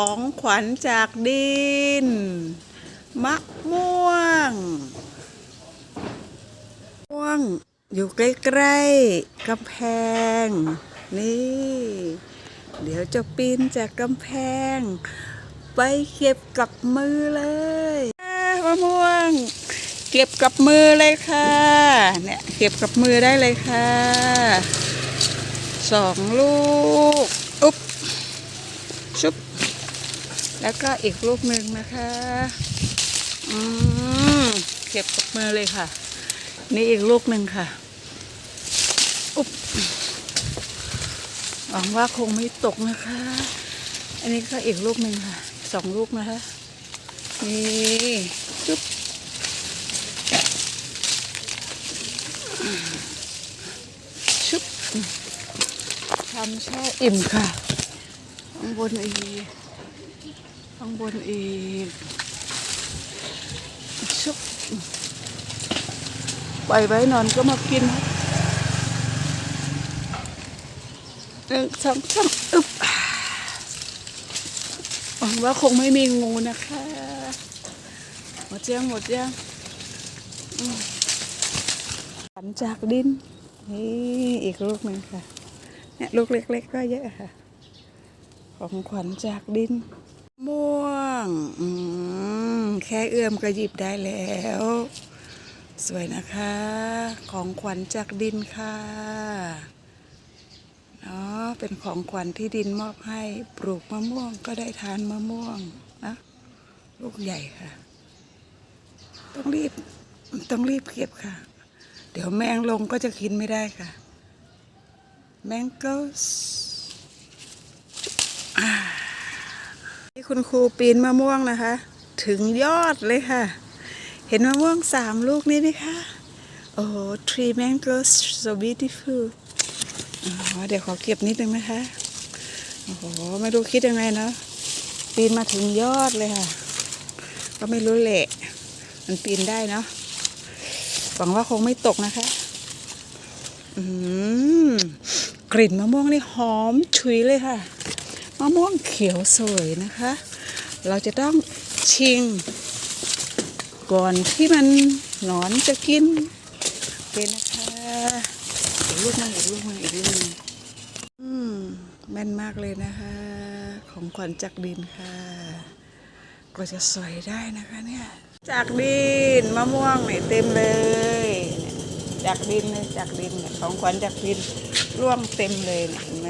ของขวัญจากดิน มะม่วง ม่วงอยู่ใกล้ๆกำแพง นี่ เดี๋ยวจะปีนจากกำแพง ไปเก็บกับมือเลยมะม่วง เก็บกับมือเลยค่ะ เนี่ยเก็บกับมือได้เลยค่ะสองลูก อุ๊บ แล้วก็อีกลูกหนึ่งนะคะ อืมเก็บกับมือเลยค่ะ นี่อีกลูกหนึ่งค่ะอุ๊บหวังว่าคงไม่ตกนะคะ อันนี้ก็อีกลูกหนึ่งค่ะสองลูกนะคะ นี่จุ๊บชุบทำแช่อิ่มค่ะข้างบนอีก ข้างบนอีกชุบปล่อยไว้นอนก็มากินหนึ่งสองสามอึบหวังว่าคงไม่มีงูนะคะ หมดยังหมดยังอืมฝันจากดิน นี่อีกลูกหนึ่งค่ะ เนี่ยลูกเล็ก ๆ ก็เยอะค่ะ ของขวัญจากดิน ม่วง อืม แค่เอื้อมก็หยิบได้แล้ว สวยนะคะ ของขวัญจากดินค่ะเนาะเป็นของขวัญที่ดินมอบให้ปลูกมะม่วงก็ได้ทานมะม่วงนะลูกใหญ่ค่ะ ต้องรีบ ต้องรีบเก็บค่ะ เดี๋ยวแมงลงก็จะกินไม่ได้ค่ะ แมงโกสนี่ คุณครูปีนมะม่วงนะคะ ถึงยอดเลยค่ะ เห็นมะม่วงสามลูกนี้ไหมคะ โอ้โห tree mangoes so beautiful เดี๋ยวขอเก็บนิดนึงนะคะ โอ้โห ไม่รู้คิดยังไงเนาะปีนมาถึงยอดเลยค่ะ ก็ไม่รู้แหละ มันปีนได้เนาะ หวังว่าคงไม่ตกนะคะ อืม กลิ่นมะม่วงนี่หอมฉุยเลยค่ะ มะม่วงเขียวสวยนะคะ เราจะต้องชิง ก่อนที่มันหนอนจะกินเป็นนะคะอีกลูกนึงอีกลูกนึงอีกลูกนึงอืมแม่นมากเลยนะคะ ของขวัญจากดินค่ะ ก็จะสวยได้นะคะเนี่ย จากดินมะม่วงเนี่ยเต็มเลยจากดินเลยจากดินเนี่ยของขวัญจากดินร่วงเต็มเลยเห็นไหม